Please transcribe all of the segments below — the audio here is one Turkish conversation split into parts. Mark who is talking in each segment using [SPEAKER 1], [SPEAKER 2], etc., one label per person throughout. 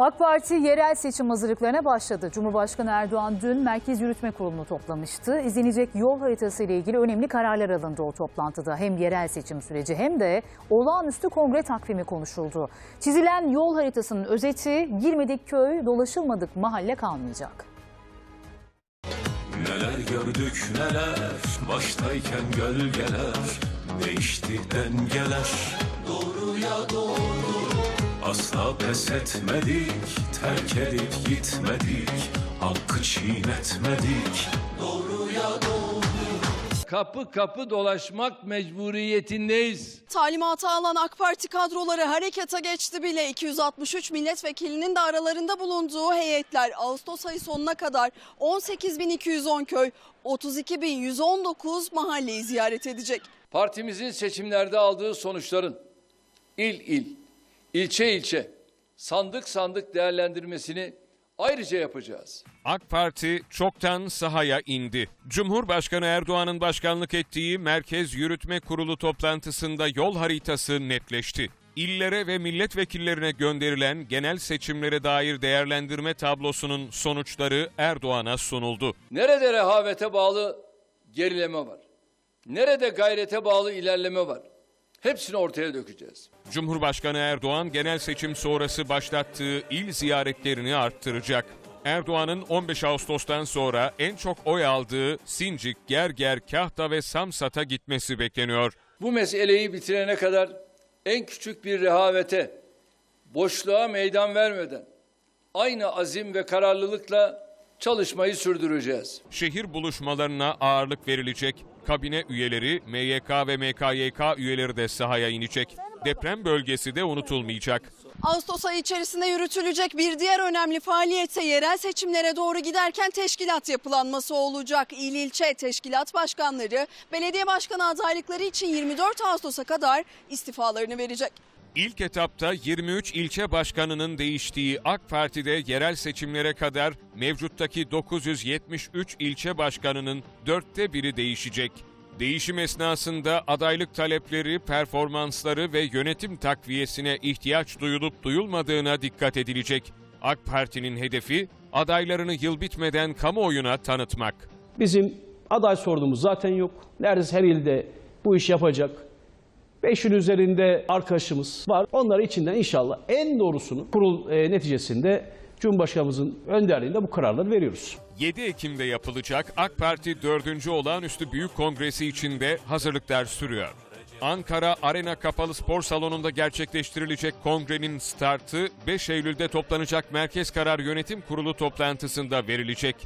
[SPEAKER 1] AK Parti yerel seçim hazırlıklarına başladı. Cumhurbaşkanı Erdoğan dün Merkez Yürütme Kurulu'nu toplamıştı. İzlenecek yol haritası ile ilgili önemli kararlar alındı o toplantıda. Hem yerel seçim süreci hem de olağanüstü kongre takvimi konuşuldu. Çizilen yol haritasının özeti girmedik köy, dolaşılmadık mahalle kalmayacak.
[SPEAKER 2] Neler gördük neler baştayken gölgeler değişti dengeler doğruya doğru asla pes etmedik terk edip gitmedik hakkı çiğnetmedik doğruya doğru
[SPEAKER 3] kapı kapı dolaşmak mecburiyetindeyiz.
[SPEAKER 4] Talimatı alan AK Parti kadroları harekete geçti bile 263 milletvekilinin de aralarında bulunduğu heyetler Ağustos ayı sonuna kadar 18.210 köy, 32.119 mahalleyi ziyaret edecek.
[SPEAKER 3] Partimizin seçimlerde aldığı sonuçların il il, ilçe ilçe, sandık sandık değerlendirmesini ayrıca yapacağız.
[SPEAKER 5] AK Parti çoktan sahaya indi. Cumhurbaşkanı Erdoğan'ın başkanlık ettiği Merkez Yürütme Kurulu toplantısında yol haritası netleşti. İllere ve milletvekillerine gönderilen genel seçimlere dair değerlendirme tablosunun sonuçları Erdoğan'a sunuldu.
[SPEAKER 3] Nerede rehavete bağlı gerileme var? Nerede gayrete bağlı ilerleme var? Hepsini ortaya dökeceğiz.
[SPEAKER 5] Cumhurbaşkanı Erdoğan genel seçim sonrası başlattığı il ziyaretlerini arttıracak. Erdoğan'ın 15 Ağustos'tan sonra en çok oy aldığı Sincik, Gerger, Kahta ve Samsat'a gitmesi bekleniyor.
[SPEAKER 3] Bu meseleyi bitirene kadar en küçük bir rehavete, boşluğa meydan vermeden aynı azim ve kararlılıkla çalışmayı sürdüreceğiz.
[SPEAKER 5] Şehir buluşmalarına ağırlık verilecek. Kabine üyeleri, MYK ve MKYK üyeleri de sahaya inecek. Deprem bölgesi de unutulmayacak.
[SPEAKER 4] Ağustos ayı içerisinde yürütülecek bir diğer önemli faaliyetse yerel seçimlere doğru giderken teşkilat yapılanması olacak. İl ilçe teşkilat başkanları belediye başkanı adaylıkları için 24 Ağustos'a kadar istifalarını verecek.
[SPEAKER 5] İlk etapta 23 ilçe başkanının değiştiği AK Parti'de yerel seçimlere kadar mevcuttaki 973 ilçe başkanının dörtte biri değişecek. Değişim esnasında adaylık talepleri, performansları ve yönetim takviyesine ihtiyaç duyulup duyulmadığına dikkat edilecek. AK Parti'nin hedefi adaylarını yıl bitmeden kamuoyuna tanıtmak.
[SPEAKER 6] Bizim aday sorunumuz zaten yok. Neredeyse her ilde bu iş yapacak. 5'ün üzerinde arkadaşımız var. Onları içinden inşallah en doğrusunu kurul e, neticesinde Cumhurbaşkanımızın önderliğinde bu kararları veriyoruz.
[SPEAKER 5] 7 Ekim'de yapılacak AK Parti 4. Olağanüstü Büyük Kongresi için de hazırlıklar sürüyor. Ankara Arena Kapalı Spor Salonu'nda gerçekleştirilecek kongrenin startı 5 Eylül'de toplanacak Merkez Karar Yönetim Kurulu toplantısında verilecek.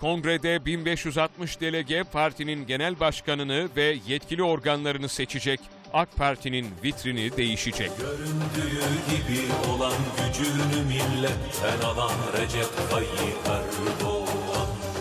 [SPEAKER 5] Kongrede 1560 delege partinin genel başkanını ve yetkili organlarını seçecek. AK Parti'nin vitrini değişecek.
[SPEAKER 2] göründüğü gibi olan gücünü milletten alan Recep Tayyip Erdoğan